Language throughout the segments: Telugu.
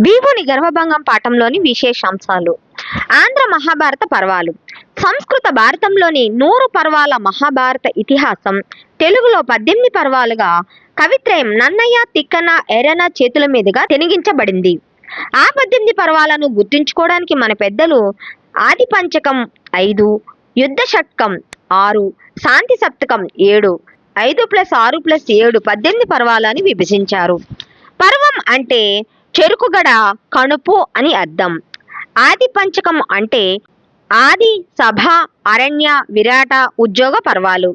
భీముని గర్భభంగం పాఠంలోని విశేషాంశాలు. ఆంధ్ర మహాభారత పర్వాలు. సంస్కృత భారతంలోని నూరు పర్వాల మహాభారత ఇతిహాసం. తెలుగులో పద్దెనిమిది పర్వాలుగా కవిత్రయం నన్నయ్య తిక్కన ఎర్రన చేతుల మీదుగా తెనిగించబడింది ఆ పద్దెనిమిది పర్వాలను గుర్తుంచుకోవడానికి మన పెద్దలు ఆది పంచకం ఐదు యుద్ధ షట్కం ఆరు శాంతి సప్తకం ఏడు ఐదు ప్లస్ ఆరు ప్లస్ ఏడు పద్దెనిమిది పర్వాలని విభజించారు. పర్వం అంటే చెరుకుగడ కణుపు అని అర్థం. ఆది పంచకం అంటే ఆది సభ అరణ్య విరాట ఉద్యోగ పర్వాలు.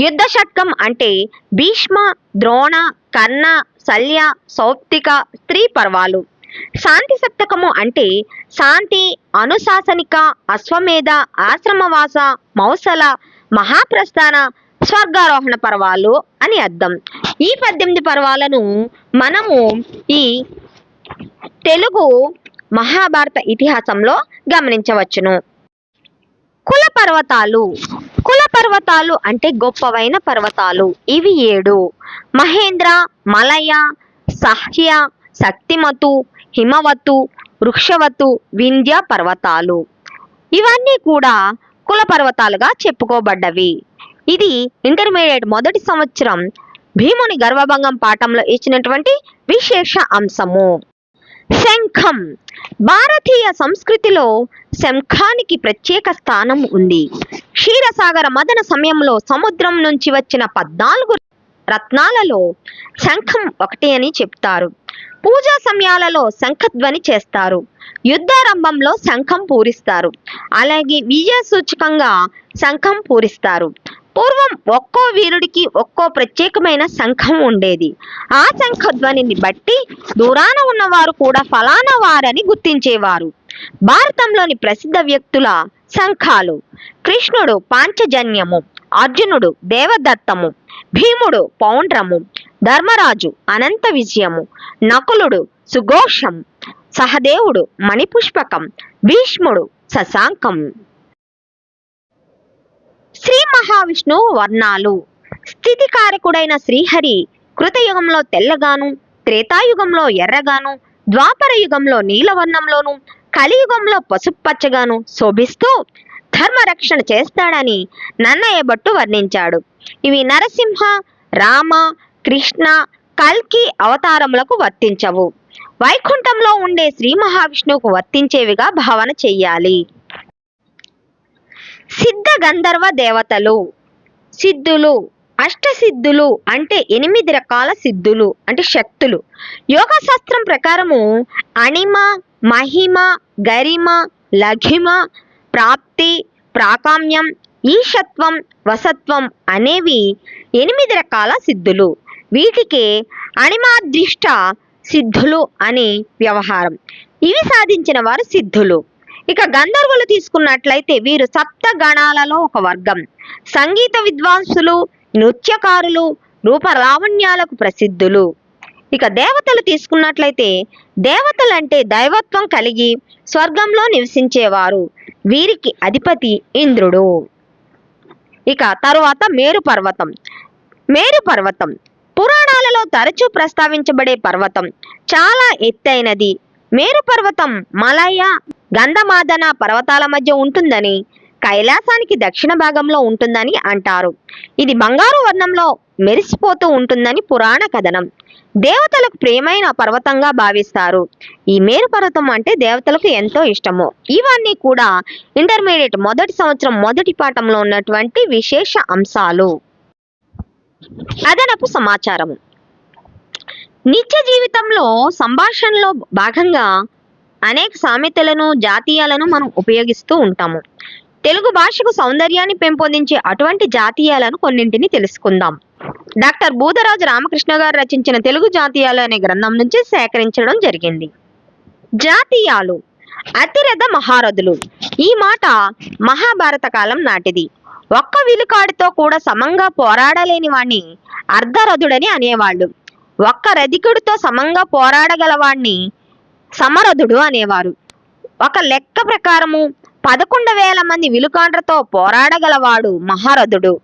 యుద్ధ షట్కం అంటే భీష్మ ద్రోణ కర్ణ శల్య సౌప్తిక స్త్రీ పర్వాలు. శాంతి సప్తకము అంటే శాంతి అనుశాసనిక అశ్వమేధ ఆశ్రమవాస మౌసల మహాప్రస్థాన స్వర్గారోహణ పర్వాలు అని అర్థం. ఈ పద్దెనిమిది పర్వాలను మనము ఈ తెలుగు మహాభారత ఇతిహాసంలో గమనించవచ్చును. కుల పర్వతాలు. కుల పర్వతాలు అంటే గొప్పవైన పర్వతాలు. ఇవి ఏడు. మహేంద్ర మలయ సహ్య శక్తిమతు హిమవతు వృక్షవతు వింధ్య పర్వతాలు. ఇవన్నీ కూడా కుల పర్వతాలుగా చెప్పుకోబడ్డవి. ఇది ఇంటర్మీడియట్ మొదటి సంవత్సరం భీముని గర్వభంగం పాఠంలో ఇచ్చినటువంటి విశేష అంశము. శంఖం. భారతీయ సంస్కృతిలో శంఖానికి ప్రత్యేక స్థానం ఉంది. క్షీరసాగర మదన సమయంలో సముద్రం నుంచి వచ్చిన పద్నాలుగు రత్నాలలో శంఖం ఒకటి అని చెప్తారు. పూజా సమయాలలో శంఖధ్వని చేస్తారు. యుద్ధారంభంలో శంఖం పూరిస్తారు. అలాగే విజయ సూచకంగా శంఖం పూరిస్తారు. పూర్వం ఒక్కో వీరుడికి ఒక్కో ప్రత్యేకమైన శంఖం ఉండేది. ఆ శంఖ ధ్వనిని బట్టి దూరాన ఉన్నవారు కూడా ఫలానా వారని గుర్తించేవారు. భారతంలోని ప్రసిద్ధ వ్యక్తుల శంఖాలు కృష్ణుడు పాంచజన్యము అర్జునుడు దేవదత్తము భీముడు పౌండ్రము ధర్మరాజు అనంత విజయము నకులుడు సుఘోషం సహదేవుడు మణిపుష్పకం భీష్ముడు శశాంకం శ్రీ మహావిష్ణువు వర్ణాలు. స్థితికారకుడైన శ్రీహరి కృతయుగంలో తెల్లగాను త్రేతాయుగంలో ఎర్రగాను ద్వాపర యుగంలో నీలవర్ణంలోను కలియుగంలో పసుపచ్చగాను శోభిస్తూ ధర్మరక్షణ చేస్తాడని నన్నయ్య భట్టు వర్ణించాడు. ఇవి నరసింహ రామ కృష్ణ కల్కి అవతారములకు వర్తించవు. వైకుంఠంలో ఉండే శ్రీ మహావిష్ణువుకు వర్తించేవిగా భావన చెయ్యాలి. సిద్ధ గంధర్వ దేవతలు. సిద్ధులు అష్టసిద్ధులు అంటే ఎనిమిది రకాల సిద్ధులు అంటే శక్తులు. యోగ శాస్త్రం ప్రకారము అణిమ మహిమ గరిమ లఘిమ ప్రాప్తి ప్రాకామ్యం ఈశత్వం వసత్వం అనేవి ఎనిమిది రకాల సిద్ధులు. వీటికి అణిమాదృష్ట సిద్ధులు అని వ్యవహారం. ఇవి సాధించిన వారు సిద్ధులు. ఇక గంధర్వులు తీసుకున్నట్లయితే వీరు సప్త గణాలలో ఒక వర్గం. సంగీత విద్వాంసులు నృత్యకారులు రూపలావణ్యాలకు ప్రసిద్ధులు. ఇక దేవతలు తీసుకున్నట్లయితే దేవతలంటే దైవత్వం కలిగి స్వర్గంలో నివసించేవారు. వీరికి అధిపతి ఇంద్రుడు. ఇక తరువాత మేరు పర్వతం. మేరు పర్వతం. పురాణాలలో తరచూ ప్రస్తావించబడే పర్వతం. చాలా ఎత్తైనది. మేరు పర్వతం మలయ గంధమాదన పర్వతాల మధ్య ఉంటుందని కైలాసానికి దక్షిణ భాగంలో ఉంటుందని అంటారు. ఇది బంగారు వర్ణంలో మెరిసిపోతూ ఉంటుందని పురాణ కథనం. దేవతలకు ప్రియమైన పర్వతంగా భావిస్తారు. ఈ మేరు పర్వతం అంటే దేవతలకు ఎంతో ఇష్టము. ఇవన్నీ కూడా ఇంటర్మీడియట్ మొదటి సంవత్సరం మొదటి పాఠంలో ఉన్నటువంటి విశేష అంశాలు. అదనపు సమాచారం నిత్య జీవితంలో సంభాషణలో భాగంగా అనేక సామెతలను జాతీయాలను మనం ఉపయోగిస్తూ ఉంటాము. తెలుగు భాషకు సౌందర్యాన్ని పెంపొందించే అటువంటి జాతీయాలను కొన్నింటిని తెలుసుకుందాం. డాక్టర్ బూదరాజు రామకృష్ణ గారు రచించిన తెలుగు జాతీయాలు అనే గ్రంథం నుంచి సేకరించడం జరిగింది. జాతీయాలు అతిరథ మహారథులు. ఈ మాట మహాభారత కాలం నాటిది. ఒక్క విలుకాడితో కూడా సమంగా పోరాడలేని వాణ్ణి అర్ధరథుడని అనేవాళ్ళు. ఒక్క రధికుడితో సమంగా పోరాడగలవాణ్ణి సమరథుడు అనేవారు. ఒక లెక్క ప్రకారము పదకొండు వేల మంది విలుకాండ్రతో పోరాడగలవాడు మహారథుడు.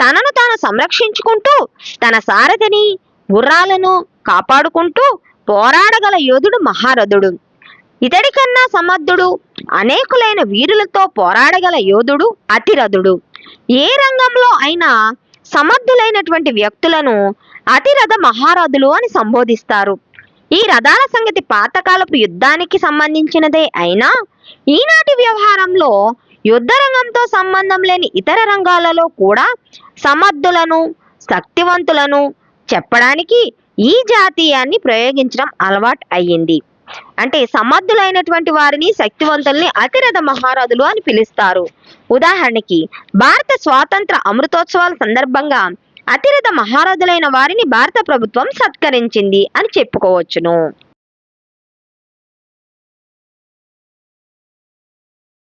తనను తాను సంరక్షించుకుంటూ తన సారథిని గుర్రాలను కాపాడుకుంటూ పోరాడగల యోధుడు మహారథుడు. ఇతడి కన్నా సమర్థుడు అనేకులైన వీరులతో పోరాడగల యోధుడు అతిరథుడు. ఏ రంగంలో అయినా సమర్థులైనటువంటి వ్యక్తులను అతిరథ మహారథులు అని సంబోధిస్తారు. ఈ రథాల సంగతి పాతకాలపు యుద్ధానికి సంబంధించినదే అయినా? ఈనాటి వ్యవహారంలో యుద్ధ రంగంతో సంబంధం లేని ఇతర రంగాలలో కూడా సమర్థులను శక్తివంతులను చెప్పడానికి ఈ జాతీయాన్ని ప్రయోగించడం అలవాటు అయ్యింది. అంటే సమర్థులైనటువంటి వారిని శక్తివంతుల్ని అతిరథ మహారథులు అని పిలుస్తారు. ఉదాహరణకి భారత స్వాతంత్ర అమృతోత్సవాల సందర్భంగా అతిరథ మహారథులైన వారిని భారత ప్రభుత్వం సత్కరించింది అని చెప్పుకోవచ్చును.